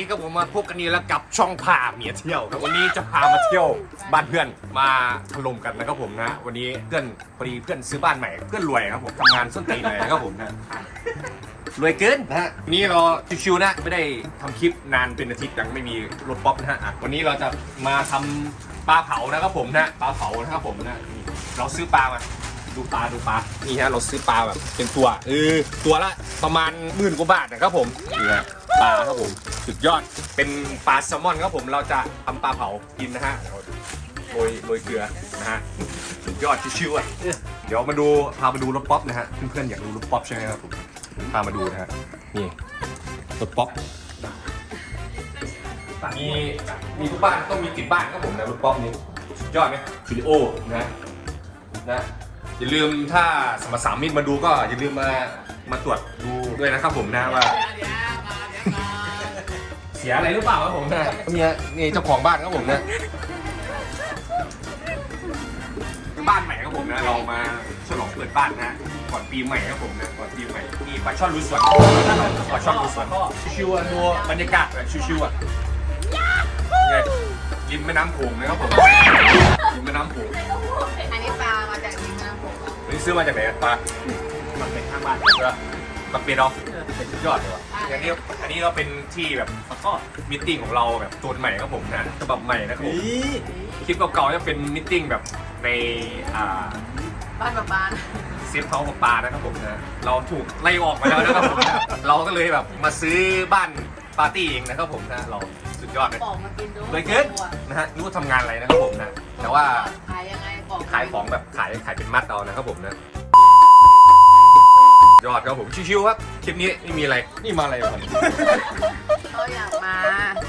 ดีครับผมมาพบกันนี้แล้วกับช่องพาเมียเที่ยวครับวันนี้จะพามาเที่ยวบ้านเพื่อนมาถล่มกันนะครับผมนะ วันนี้เพื่อนพอดีเพื่อนซื้อบ้านใหม่เพื่อนรวยครับผมทำงานส้นตีนเลยนะครับผมนะรวยเกินนะฮะวันนี้เราชิวๆนะไม่ได้ทำคลิปนานเป็นอาทิตย์ยังไม่มีรถป๊อปนะฮะอะวันนี้เราจะมาทำปลาเผานะครับผมนะปลาเผานะครับผมนะนี่เราซื้อปลามาดูปลาดูปลานี่ฮะเราซื้อปลาแบบเป็นตัวเออตัวละประมาณหมื่นกว่าบาทนะครับผมนี่ฮะปลาครับผมสุดยอดเป็นปลาแซลมอนครับผมเราจะทำปลาเผากินนะฮะโรยโรยเกลือนะฮะสุดยอดชิวๆอะเดี๋ยวมาดูพามาดูรถป๊อปนะฮะเพื่อนๆอยากดูรถป๊อปใช่ไหมครับผมพามาดูนะฮะนี่รถป๊อปมีมีทุกบ้านต้องมีติดบ้านครับผมนะรถป๊อปนี่สุดยอดไหมฟิลิโอนะนะอย่าลืมถ้าสมรสามิตรมาดูก็อย่าลืมมามาตรวจดูด้วยนะครับผมนะว่า เสียอะไรหรือเปล่าครับผมนะเนี่ยนี่เจ้าของบ้านครับผมนะบ้านใหม่ครับผมนะเรามาฉลองเปิดบ้านนะก่อนปีใหม่ครับผมนะก่อนปีใหม่มีปลาช่อนลุยสวนปลาช่อนลุยสวนชิวๆอะดูบรรยากาศแบบชิวๆอะไงริมแม่น้ำโขงนะครับผมริมแม่น้ำโขงอันนี้ปลามาจากริมน้ำโขงอันนี้ซื้อมาจากไหนอะปลามันเป็นข้างบ้านเหรอ มันเป็นเนาะเป็นสุดยอดเลยว่ะอันนี้อันนี้ก็เป็นที่แบบก็มิทติ้งของเราแบบตัวใหม่ครับผมนะฉบับใหม่นะครับผมคลิปเก่าๆจะเป็นมิทติ้งแบบในอ่าบ้านแบบบ้านเซฟเฮาส์ของปลานะครับผมนะเราถูกไล่ออกมาแล้วนะครับผมนะเราก็เลยแบบมาซื้อบ้านปาร์ตี้เองนะครับผมนะเราสุดยอดเลยบอกมากินดูเลยเกินนะฮะรู้ว่าทำงานอะไรนะครับผมนะแต่ว่าขายยังไงบอกขายของแบบขายขายเป็นมัดเอานะครับผมนะ ยอดครับผมชิวๆครับคลิปนี้ไม่มีอะไรนี่มาอะไรวะเขาอยากมา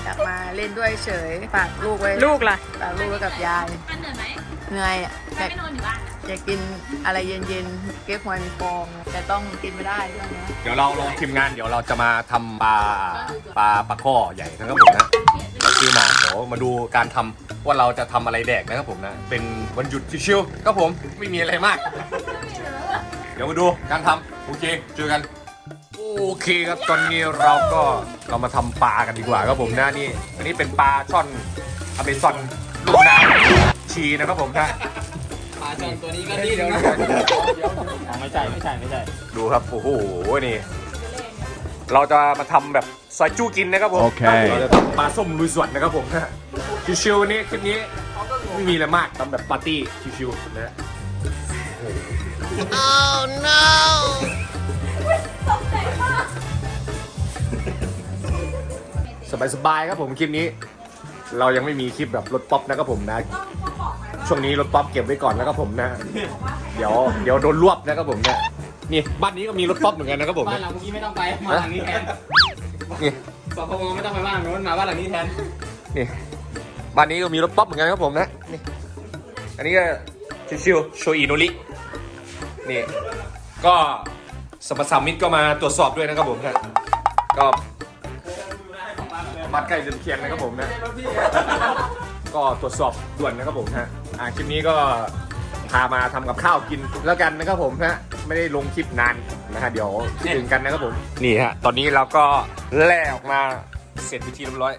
อยากมาเล่นด้วยเฉยฝากลูกไว้ลูกล่ะฝากลูกไว้กับยายมันเหนื่อยไหมเหนื่อยอะไม่อยากไม่นอนอยู่บ้านอะอยากกินอะไรเย็นๆเก๊กฮวยมีฟอง แต่ต้องกินไม่ได้ช่วงนี้เดี๋ยวเราลงทีมงานเดี๋ยวเราจะมาทำปลาปลาปลาข้อใหญ่นะครับผมนะเราซื้อมาเดี๋ยวมาดูการทำว่าเราจะทำอะไรแดกนะครับผมนะเป็นวันหยุดชิวๆครับผมไม่มีอะไรมาก เดี๋ยวมาดูการทำ โอเคเจอกัน โอเคครับตอนนี้เราก็เรามาทำปลากันดีกว่าครับผมนะนี่ อันนี้เป็นปลาช่อนอเมซอนลูกน้ำชีนะครับผมนะปลาจอนตัวนี้ก็นี่เดี๋ยวนะไม่ใช่ไม่ใช่ไม่ใช่ดูครับโอ้โหนี่ เราจะมาทำแบบซอยจู้กินนะครับผมโอเค เราจะทำปลาส้มลุยสวนนะครับผมนะชิวๆวันนี้คลิปนี้ไม่มีอะไรมากทำแบบปาร์ตี้ชิวๆนะ สบายๆครับผมคลิปนี้ เรายังไม่มีคลิปแบบรถป๊อปนะครับผมนะช่วงนี้รถป๊อปเก็บไว้ก่อนนะครับผมนะ เดี๋ยวเดี๋ยวโดนรวบนะครับผมเนี่ยนี่บ้านนี้ก็มีรถป๊อปเหมือนกันนะครับผมบ้านนะหลังเมื่อกี้ไม่ต้องไป มาหลังนี้แทนนี่สพงไม่ต้องไปบ้านโน้นมาบ้านหลังนี้แทน นี่บ้านนี้ก็มีรถป๊อปเหมือนกันครับผมนะนี่อันนี้ก็ชิวๆโชอิโนริ นี่ก็สมรสามิตรก็มาตรวจสอบด้วยนะครับผมนะก็มัดใกล้จนเคียงนะครับผมนะ ก็ตรวจสอบด่วนนะครับผมฮะอ่าคลิปนี้ก็พามาทำกับข้าวกินแล้วกันนะครับผมฮะไม่ได้ลงคลิปนานนะฮะเดี๋ยวคิดถึงกันนะครับผมนี่ฮะตอนนี้เราก็แล่ออกมาเสร็จพิธีเรียบร้อย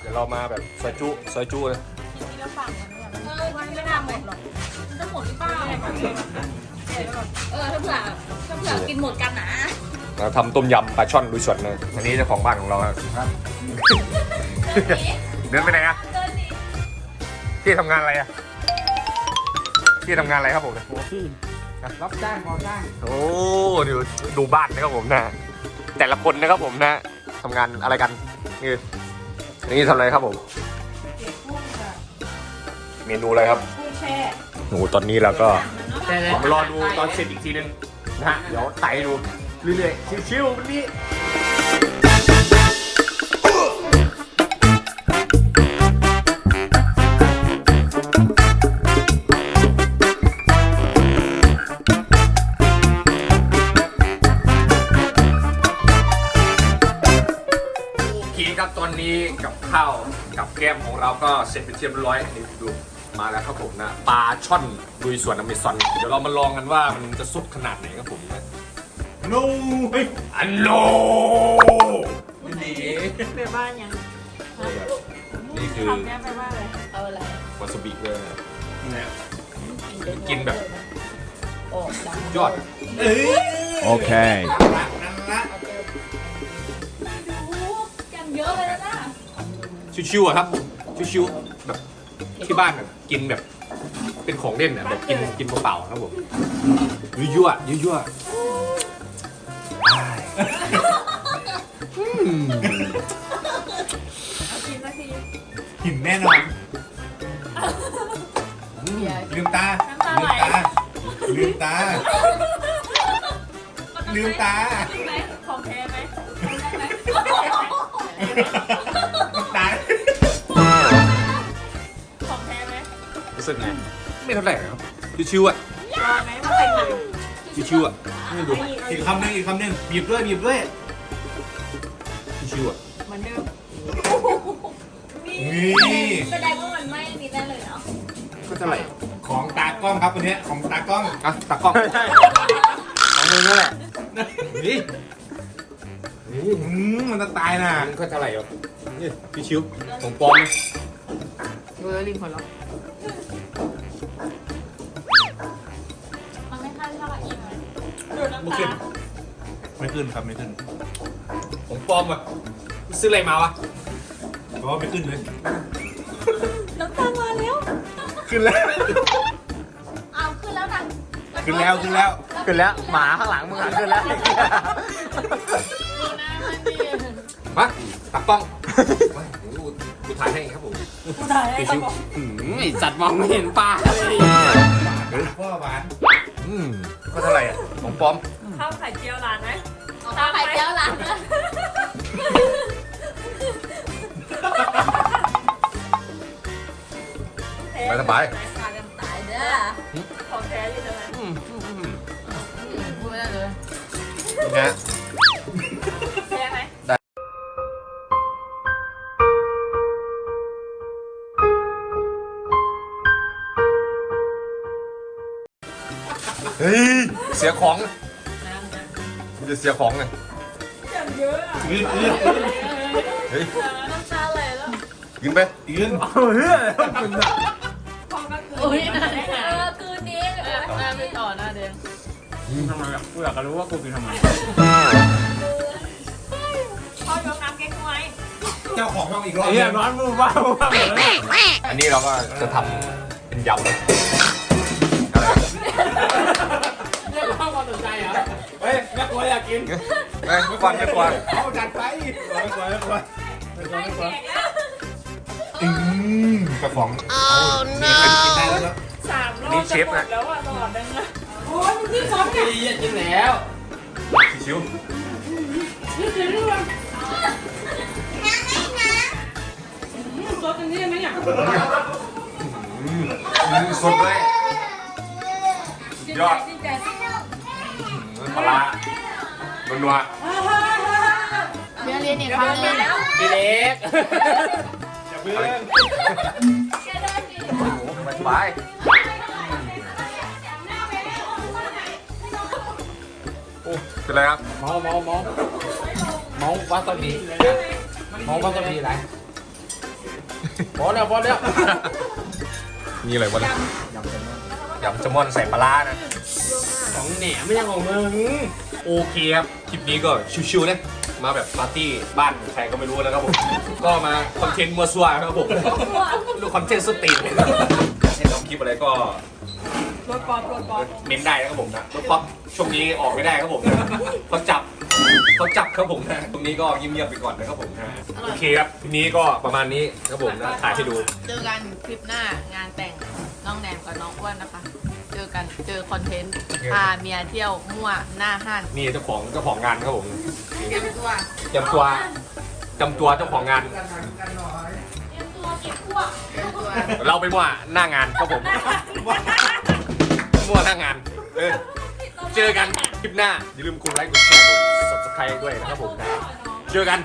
เดี๋ยวเรามาแบบซอยจุซอยจุนะ เออมันไม่น่าหมดหรอก จะหมดหรือเปล่าเออถ้าเผื่อถ้าเผื่อกินหมดกันนะเราทำต้มยำปลาช่อนลุยสวนเลยอันนี้เจ้าของบ้านของเราครับเดินไปไหนอะเดินหนีพี่ทำงานอะไรอะพี่ทำงานอะไรครับผมโอ้พี่รับจ้างก่อสร้างโอ้ดูดูบ้านนะครับผมนะ แต่ละคนนะครับผมนะทำงานอะไรกันนี่นี่ทำอะไรครับผมเมนูอะไรครับกุ้งแช่ โอ้ตอนนี้เราก็แล้วผมรอดูตอนเสร็จอีกทีนึงนะฮะ เดี๋ยวไต่ดูเรื่อยๆ ชิวๆวันนี้ครับตอนนี้กับข้าวกับแก้มของเราก็เสร็จเป็นเรียบร้อยนี่ดู มาแล้วครับผมนะปลาช่อนลุยสวนอเมซอนเดี๋ยวเรามาลองกันว่ามันจะสุดขนาดไหนครับผมนะนูอันโนดีไปบ้านยังนี่คือทำแก้ไปบ้านเลยเอาอะไรวาซาบิเลยเนี่ยกินแบบโอ้ดังยอดเอ้ย Okay. นั่นละนั่นละดูกันเยอะเลยนะชิวๆอะครับชิวๆแบบที่บ้านแบบ กินแบบ เป็นของเล่นอะแบบกินกินเปล่าๆครับผมยั่วๆยั่วๆอ้ายอืมกินนาทีหินแน่นอนลืมตา ลืมตา ลืมตาลืมตาไหมของแท้ไหมน้ รู้สึกไง ไม่เท่าไหร่ครับ ชิวๆอะรอไหมมาใส่หนังชิวๆอะนี่ดูอีกคำหนึ่งอีกคำหนึ่งบีบด้วยบีบด้วยชิวๆอะเหมือนเดิมนี่แสดงว่ามันไม่นี่ได้เลยเนาะก็เท่าไหร่ของตากล้องครับวันนี้ของตากล้องอะตากล้องของมึงนั่นแหละนี่นี่อืมมันจะตายนะมันก็เท่าไหร่หรอกนี่พี่ชิวของปลอมนะ เวอร์ลิงหัวเราะ มันไม่ค่อยเท่าไหร่ใช่ไหมดูน้ำไม่ตาขึ้นไม่ขึ้นครับไม่ขึ้นของปลอมอะซื้ออะไรมาวะเพราะว่าไม่ขึ้นเลย น้ำตามาแล้วขึ้นแล้ว เอาขึ้นแล้วนะขึ้นแล้วขึ้นแล้ว ขึ้นแล้วหมาข้างหลังมึงอะขึ้นแล้วดูหน้ามันดิ มาตากล้องมากูกูถ่ายให้ครับผม กูถ่ายให้พี่เขาชิวบอกอืมไอสัตว์มองไม่เห็นปลาเลยพ่อหวานอืมก็เท่าไหร่อะของปลอมข้าวไข่เจียวร้านไหมเอาข้าวไข่เจียวหลังนะไปสบายตายกันตายเด้อของแท้อยู่ตรงไหนอืมอืมอืมพูดไม่ได้เลยนะ เฮ้ย เสียของมันจะเสียของไงอย่างเยอะอะยืนยืนเฮ้ยน้ำตาไหลแล้วกินไปยืนพอก็คือโอ้ยนั่นเออคืนนี้เออหน้าไม่ต่อหน้าแดงทำไมอะกูอยากจะรู้ว่ากูกินทำไมพ่อยกน้ำเก๊กฮวยเจ้าของช่องอีกรอบเฮียร้อนมูบ้ามูบ้าหมดเลยอันนี้เราก็จะทำเป็นยำ เฮ้ยแม่ครัวอยากกินเฮ้ยไม่กวนไม่กวนเอาจัดไปไม่ควรไม่ควรไม่ควรได้ไม่ควแขรกแล้วอืมเจ้าของเอานี่กินได้แล้วสามรอบจะหมดแล้วอะหลอดนึงอะโอ้ยมึงที่ซ้อมเนี่ยดีกินแล้วชิวนี่คือเรื่องซดกันนี่ไหมเนี่ยๆอืมสดเลยยอดจริงใจอืมปลา ร้านัวเรียนเรียนอีกครั้งนึงแล้วพี่เล็กอย่าเพิ่งแกได้สิๆสบายโอ้เป็นไรครับเมาเมาเมาเมาวาซาบิเมาวาซาบิอะไรพอแล้วพอแล้วมีอะไรวะเนี่ยยำแซลมอนใส่ปลาร้านะของ แหนมไม่ใช่ของมึงโอเคครับ คลิปนี้ก็ชิวๆนะ มาแบบปาร์ตี้บ้านใครก็ไม่รู้นะครับผม ก็มาคอนเทนต์มัวซัวครับผมดูคอนเทนต์สตรีทให้ทำคลิปอะไรก็รถปอดรถปอดเม้นได้นะครับผมนะรถป๊อปช่วงนี้ออกไม่ได้ครับผมนะเขาจับเขาจับครับผมนะตรงนี้ก็เงียบๆไปก่อนนะครับผมนะโอเคครับทีนี้ก็ประมาณนี้ครับผมนะถ่ายให้ดู เจอกันคลิปหน้างานแต่งน้องแนมกับน้องอ้วนนะคะ เจออกันเจอคอนเทนต์พาเมียเที่ยวมั่วหน้าห้านนี่เจ้าของเจ้าของงานครับผมเตรียมตัวจำตัวจำตัวเจ้าของงานเตรียมตัวเราไปมั่วหน้างานครับผม มั่วหน้างาน เออ เจอกันคลิปหน้าอย่าลืมกดไลค์กดแชร์กด subscribe ด้วยนะครับผมนะเจอกัน